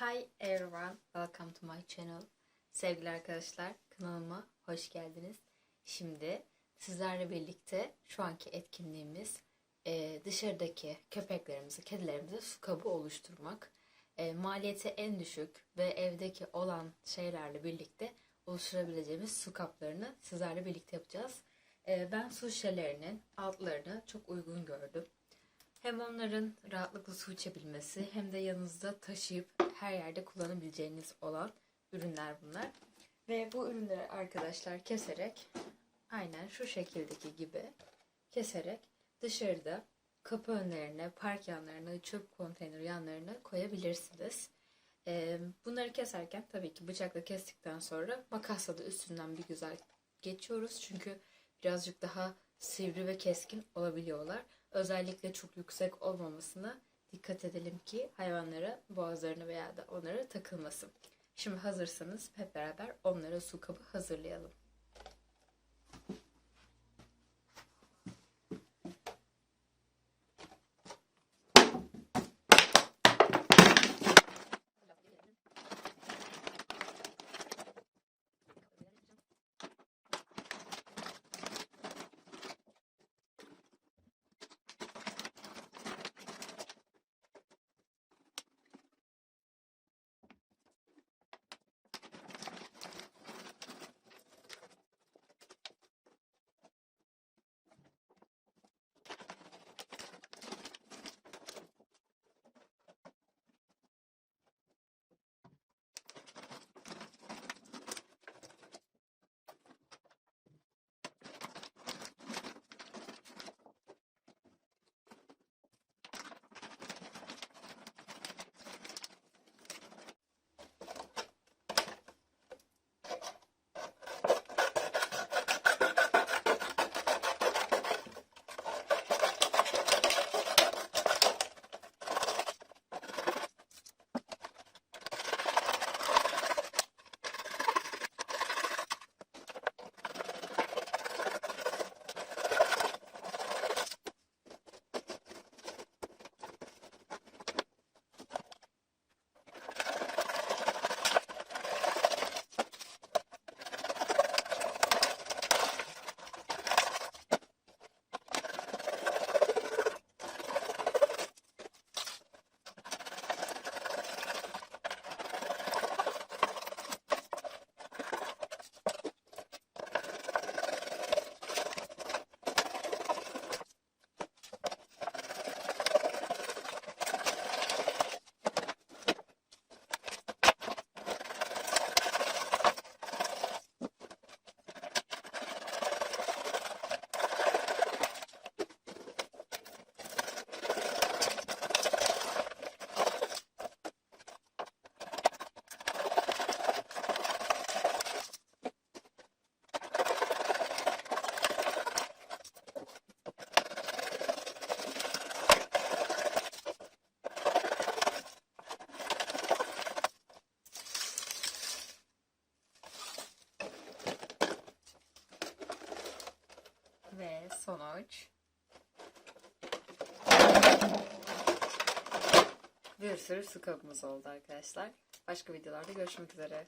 Hi everyone, welcome to my channel. Sevgili arkadaşlar, kanalıma hoş geldiniz. Şimdi sizlerle birlikte şu anki etkinliğimiz e, dışarıdaki köpeklerimizi, kedilerimize su kabı oluşturmak. E, maliyeti en düşük ve evdeki olan şeylerle birlikte oluşturabileceğimiz su kaplarını sizlerle birlikte yapacağız. E, ben su şişelerinin altlarını çok uygun gördüm. Hem onların rahatlıkla su içebilmesi hem de yanınızda taşıyıp her yerde kullanabileceğiniz olan ürünler bunlar. Ve bu ürünleri arkadaşlar keserek aynen şu şekildeki gibi keserek dışarıda kapı önlerine, park yanlarına, çöp konteyner yanlarına koyabilirsiniz. Ee, bunları keserken tabii ki bıçakla kestikten sonra makasla da üstünden bir güzel geçiyoruz. Çünkü birazcık daha sivri ve keskin olabiliyorlar. Özellikle çok yüksek olmamasına dikkat edelim ki hayvanlara boğazlarını veya da onlara takılmasın. Şimdi hazırsanız hep beraber onlara su kabı hazırlayalım. Sonuç. Bir sürü su kabımız oldu arkadaşlar. Başka videolarda görüşmek üzere.